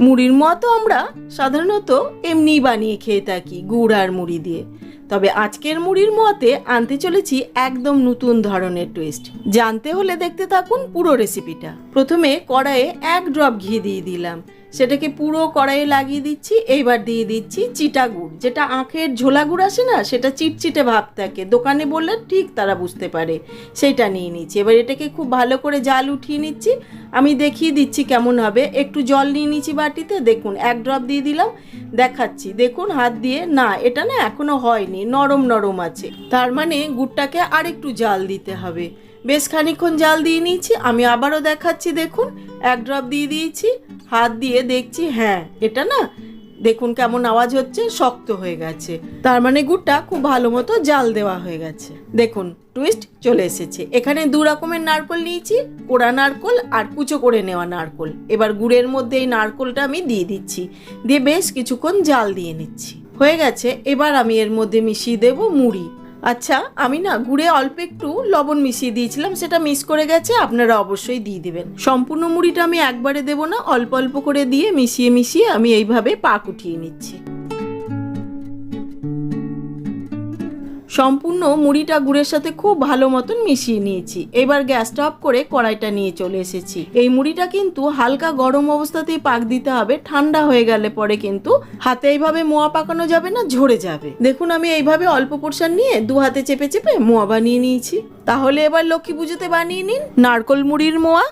মুড়ির মতো আমরা সাধারণত এমনিই বানিয়ে খেয়ে থাকি গুড় আর মুড়ি দিয়ে। তবে আজকের মুড়ির মতে আনতে চলেছি একদম নতুন ধরনের টুইস্ট জানতে হলে দেখতে থাকুন পুরো রেসিপিটা প্রথমে কড়াইয়ে এক ড্রপ ঘি দিয়ে দিলাম। সেটাকে পুরো কড়াইয়ে লাগিয়ে দিচ্ছি, এইবার দিয়ে দিচ্ছি চিটা গুড় যেটা আখের ঝোলা গুড় আসে না, সেটা চিটচিটে ভাব থাকে। দোকানে বললে ঠিক তারা বুঝতে পারে, সেইটা নিয়ে নিচ্ছি। এবার এটাকে খুব ভালো করে জাল উঠিয়ে নিচ্ছি। আমি দেখিয়ে দিচ্ছি কেমন হবে। একটু জল নিয়ে নিচ্ছি বাটিতে, দেখুন, এক ড্রপ দিয়ে দিলাম, দেখাচ্ছি। দেখুন, হাত দিয়ে, না, এটা না এখনও হয়নি, নরম নরম আছে। তার মানে গুড়টাকে আর একটু জাল দিতে হবে। বেশ খানিক্ষণ জাল দিয়ে নিয়েছি আমি আবারও দেখাচ্ছি, দেখুন, এক ড্রপ দিয়ে দিয়েছি। হাত দিয়ে দেখছি হ্যাঁ এটা না, দেখুন কেমন আওয়াজ হচ্ছে, শক্ত হয়ে গেছে। তার মানে গুড়টা খুব ভালো মতো জাল দেওয়া হয়ে গেছে। দেখুন টুইস্ট চলে এসেছে। এখানে দু রকমের নারকল নিয়েছি, কোড়া নারকল আর কুচো করে নেওয়া নারকল। এবার গুড়ের মধ্যে এই নারকলটা আমি দিয়ে দিচ্ছি। দিয়ে বেশ কিছুক্ষণ জাল দিয়ে নিচ্ছি। হয়ে গেছে, এবার আমি এর মধ্যে মিশিয়ে দেব মুড়ি। আচ্ছা আমি না গুড়ে অল্প একটু লবণ মিশিয়ে দিয়েছিলাম, সেটা মিস করে গেছে, আপনারা অবশ্যই দিয়ে দেবেন। সম্পূর্ণ মুড়িটা আমি একবারে দেব না, অল্প অল্প করে দিয়ে মিশিয়ে মিশিয়ে আমি এইভাবে পাক উঠিয়ে নিচ্ছি। সম্পূর্ণ মুড়িটা গুড়ের সাথে খুব ভালো মতন মিশিয়ে নিয়েছি। এবার গ্যাসটা অফ করে কড়াইটা নিয়ে চলে এসেছি। এই মুড়িটা কিন্তু হালকা গরম অবস্থাতেই পাক দিতে হবে, ঠান্ডা হয়ে গেলে পরে কিন্তু হাতে এইভাবে মোয়া পাকানো যাবে না, ঝরে যাবে। দেখুন, আমি এইভাবে অল্প পোর্শন নিয়ে দু হাতে চেপে চেপে মোয়া বানিয়ে নিয়েছি। তাহলে এবার লক্ষ্মী পুজোতে বানিয়ে নিন নারকল মুড়ির মোয়া।